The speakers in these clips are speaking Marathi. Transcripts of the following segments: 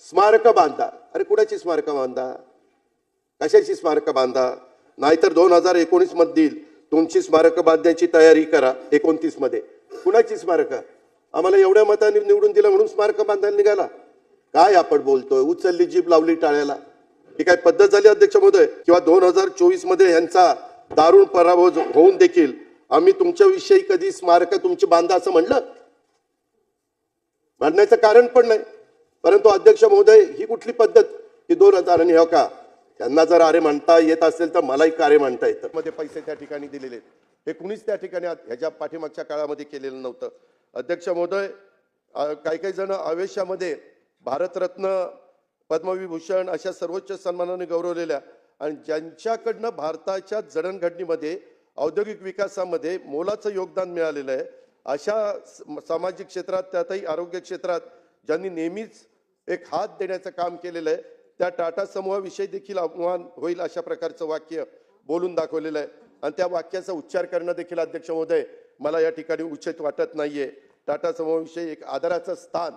स्मारकं बांधा. अरे कुणाची स्मारकं बांधा? कशाची स्मारकं बांधा? नाहीतर दोन हजार एकोणीस मधील तुमची स्मारकं बांधण्याची तयारी करा एकोणतीसमध्ये. कुणाची स्मारकं? आम्हाला एवढ्या मतांनी निवडून दिलं म्हणून स्मारकं बांधायला निघाला. काय आपण बोलतोय? उचलली जीभ लावली टाळ्याला. ही काय पद्धत झाली अध्यक्ष महोदय? किंवा दोन हजार चोवीसमध्ये यांचा दारुण पराभव होऊन देखील आम्ही तुमच्या विषयी कधी स्मारकं तुमची बांधा असं म्हणलं? म्हणण्याचं कारण पण नाही. परंतु अध्यक्ष महोदय ही कुठली पद्धत? ही दोन हजार आणि हो का? त्यांना जर अरे म्हणता येत असेल तर मलाही कार्य म्हणता येतं. मध्ये पैसे त्या ठिकाणी दिलेले आहेत. हे कुणीच त्या ठिकाणी ह्याच्या पाठीमागच्या काळामध्ये केलेलं नव्हतं. अध्यक्ष महोदय काही काही जण आवेशामध्ये भारतरत्न पद्मविभूषण अशा सर्वोच्च सन्मानाने गौरवलेल्या आणि ज्यांच्याकडनं भारताच्या जडणघडणीमध्ये औद्योगिक विकासामध्ये मोलाचं योगदान मिळालेलं आहे अशा स- सामाजिक क्षेत्रात त्यातही आरोग्य क्षेत्रात ज्यांनी नेहमीच एक हात देण्याचं काम केलेलं आहे. त्या टाटा समूहाविषयी देखील आव्हान होईल अशा प्रकारचं वाक्य बोलून दाखवलेलं आहे. आणि त्या वाक्याचा उच्चार करणं देखील अध्यक्ष महोदय मला या ठिकाणी उचित वाटत नाहीये. टाटा समूहाविषयी एक आदराचं स्थान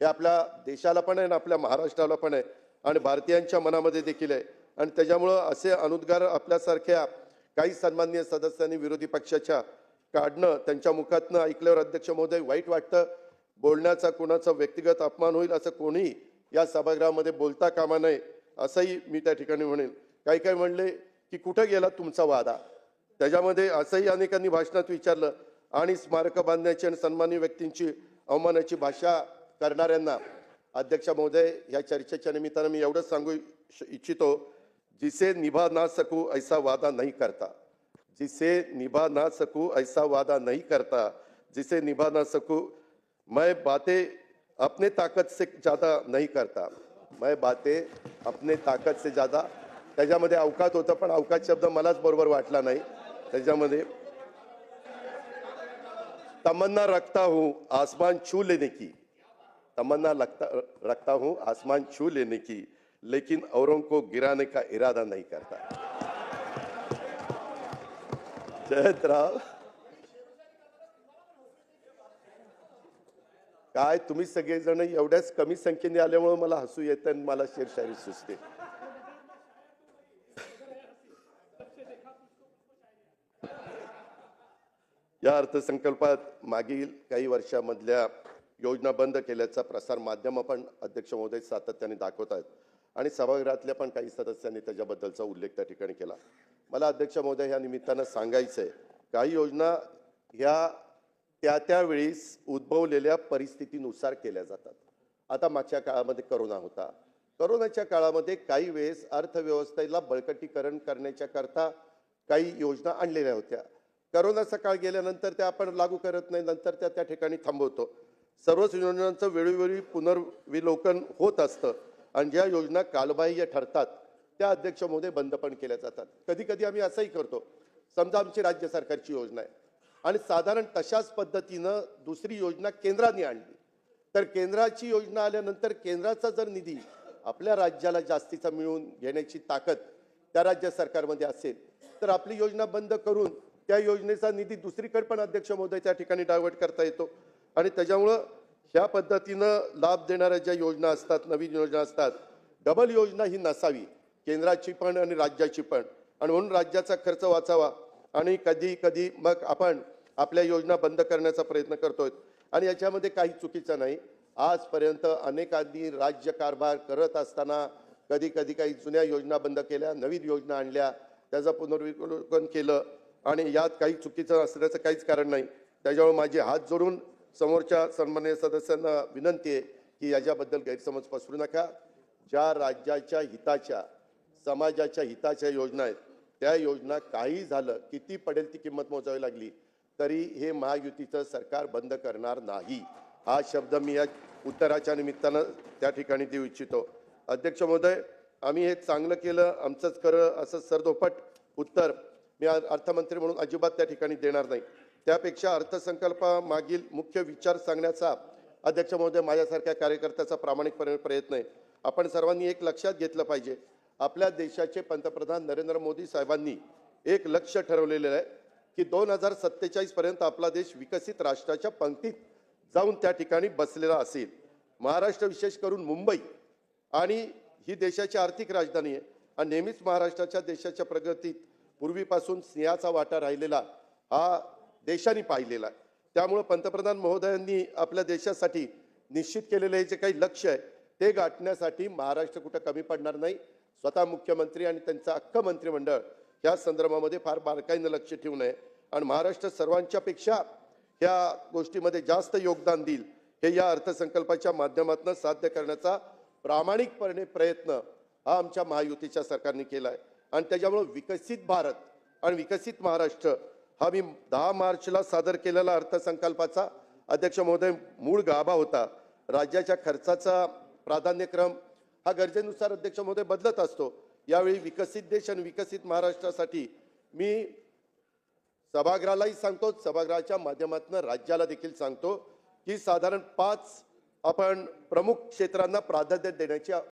हे आपल्या देशाला पण आहे आणि आपल्या महाराष्ट्राला पण आहे आणि भारतीयांच्या मनामध्ये देखील आहे. आणि त्याच्यामुळं असे अनुद्गार आपल्यासारख्या काही सन्माननीय सदस्यांनी विरोधी पक्षाच्या काढणं त्यांच्या मुखातनं ऐकल्यावर अध्यक्ष महोदय वाईट वाटतं. बोलण्याचा कुणाचा व्यक्तिगत अपमान होईल असं कोणी या सभागृहामध्ये बोलता कामा नये असंही मी त्या ठिकाणी म्हणेन. काही काही म्हणले की कुठं गेला तुमचा वादा? त्याच्यामध्ये असंही अनेकांनी भाषणात विचारलं आणि स्मारकं बांधण्याची आणि सन्मान्य व्यक्तींची अवमानाची भाषा करणाऱ्यांना अध्यक्ष महोदय या चर्चेच्या निमित्तानं मी एवढंच सांगू इच्छ- इच्छितो जिसे निभा ना सकू ऐसा वादा नाही करता. जिसे निभा ना सकू ऐसा वादा नाही करता. जिसे निभा ना सकू मैं बातें अपने ताकत से ज्यादा नहीं करता। मैं बातें अपने ताकत से ज्यादा त्याच्यामध्ये अवकात होतं पण अवकात शब्द मलाच बरोबर वाटला नाही. त्याच्यामध्ये तमन्ना रखता हूं आसमान छू लेने की. तमन्ना लगता रखता हूं आसमान छू लेने की लेकिन औरों को गिराने का इरादा नहीं करता। जयत राव। काय तुम्ही सगळेजण एवढ्याच कमी संख्येने आल्यामुळे मला हसू येतं आणि मला शेरशायरी सुचते. या अर्थसंकल्पात मागील काही वर्षामधल्या योजना बंद केल्याचा प्रसार माध्यम पण अध्यक्ष महोदय सातत्याने दाखवत आहेत. आणि सभागृहातल्या पण काही सदस्यांनी त्याच्याबद्दलचा उल्लेख त्या ठिकाणी केला. मला अध्यक्ष महोदय या निमित्तानं सांगायचं आहे काही योजना ह्या त्या त्यावेळीस उद्भवलेल्या परिस्थितीनुसार केल्या जातात. आता मागच्या काळामध्ये करोना होता. करोनाच्या काळामध्ये काही वेळेस अर्थव्यवस्थेला बळकटीकरण करण्याच्या करता काही योजना आणलेल्या होत्या. करोनाचा काळ गेल्यानंतर त्या आपण लागू करत नाही नंतर त्या त्या ठिकाणी थांबवतो. सर्वच योजनांचं वेळोवेळी पुनर्विलोकन होत असतं आणि ज्या योजना कालबाह्य ठरतात त्या अध्यक्षमध्ये बंद पण केल्या जातात. कधी कधी आम्ही असंही करतो. समजा आमची राज्य सरकारची योजना आहे. आणि साधारण तशाच पद्धतीनं दुसरी योजना केंद्राने आणली. तर केंद्राची योजना आल्यानंतर केंद्राचा जर निधी आपल्या राज्याला जास्तीचा मिळवून घेण्याची ताकद त्या राज्य सरकारमध्ये असेल तर आपली योजना बंद करून त्या योजनेचा निधी दुसरीकडे पण अध्यक्ष महोदय त्या ठिकाणी डायव्हर्ट करता येतो. आणि त्याच्यामुळं ह्या पद्धतीनं लाभ देणाऱ्या ज्या योजना असतात नवीन योजना असतात डबल योजना ही नसावी. केंद्राची पण आणि राज्याची पण. आणि म्हणून राज्याचा खर्च वाचावा. आणि कधी कधी मग आपण आपल्या योजना बंद करण्याचा प्रयत्न करतोय. आणि याच्यामध्ये काही चुकीचं नाही. आजपर्यंत अनेकांनी राज्य कारभार करत असताना कधी कधी काही जुन्या योजना बंद केल्या नवीन योजना आणल्या त्याचं पुनर्विलोकन केलं आणि यात काही चुकीचं असण्याचं काहीच कारण नाही. त्याच्यामुळे माझे हात जोडून समोरच्या सन्मान्य सदस्यांना विनंती आहे की याच्याबद्दल गैरसमज पसरू नका. ज्या राज्याच्या हिताच्या समाजाच्या हिताच्या योजना आहेत त्या योजना काही झालं किती पडेल ती किंमत मोजावी लागली तरी हे महायुतीचं सरकार बंद करणार नाही. हा शब्द मी या उत्तराच्या निमित्तानं त्या ठिकाणी देऊ इच्छितो. अध्यक्ष महोदय आम्ही हे चांगलं केलं आमचंच खरं असं सरदोपट उत्तर मी अर्थमंत्री म्हणून अजिबात त्या ठिकाणी देणार नाही. त्यापेक्षा अर्थसंकल्पामागील मुख्य विचार सांगण्याचा अध्यक्ष महोदय माझ्यासारख्या कार्यकर्त्याचा प्रामाणिकपणे प्रयत्न आहे. आपण सर्वांनी एक लक्षात घेतलं पाहिजे आपल्या देशाचे पंतप्रधान नरेंद्र मोदी साहेबांनी एक लक्ष ठरवलेलं आहे की दोन हजार सत्तेचाळीसपर्यंत आपला देश विकसित राष्ट्राच्या पंक्तीत जाऊन त्या ठिकाणी बसलेला असेल. महाराष्ट्र विशेष करून मुंबई आणि ही देशाची आर्थिक राजधानी आहे आणि नेहमीच महाराष्ट्राच्या देशाच्या प्रगतीत पूर्वीपासून सिंहाचा वाटा राहिलेला हा देशाने पाहिलेला आहे. त्यामुळं पंतप्रधान महोदयांनी आपल्या देशासाठी निश्चित केलेले हे जे काही लक्ष आहे ते गाठण्यासाठी महाराष्ट्र कुठं कमी पडणार नाही. स्वतः मुख्यमंत्री आणि त्यांचं अख्खं मंत्रिमंडळ या संदर्भामध्ये फार बारकाईनं लक्ष ठेवून आहे. आणि महाराष्ट्र सर्वांच्यापेक्षा ह्या गोष्टीमध्ये जास्त योगदान देईल हे या अर्थसंकल्पाच्या माध्यमातून साध्य करण्याचा प्रामाणिकपणे प्रयत्न हा आमच्या महायुतीच्या सरकारने केला आहे आणि त्याच्यामुळं विकसित भारत आणि विकसित महाराष्ट्र हा मी दहा मार्चला सादर केलेला अर्थसंकल्पाचा अध्यक्ष महोदय मूळ गाभा होता. राज्याच्या खर्चाचा प्राधान्यक्रम हा गरजेनुसार अध्यक्ष महोदय बदलत असतो. यावेळी विकसित देश आणि विकसित महाराष्ट्रासाठी मी सभागृहालाही सांगतो सभागृहाच्या माध्यमातून राज्याला देखील सांगतो की साधारण पाच आपण प्रमुख क्षेत्रांना प्राधान्य देण्याची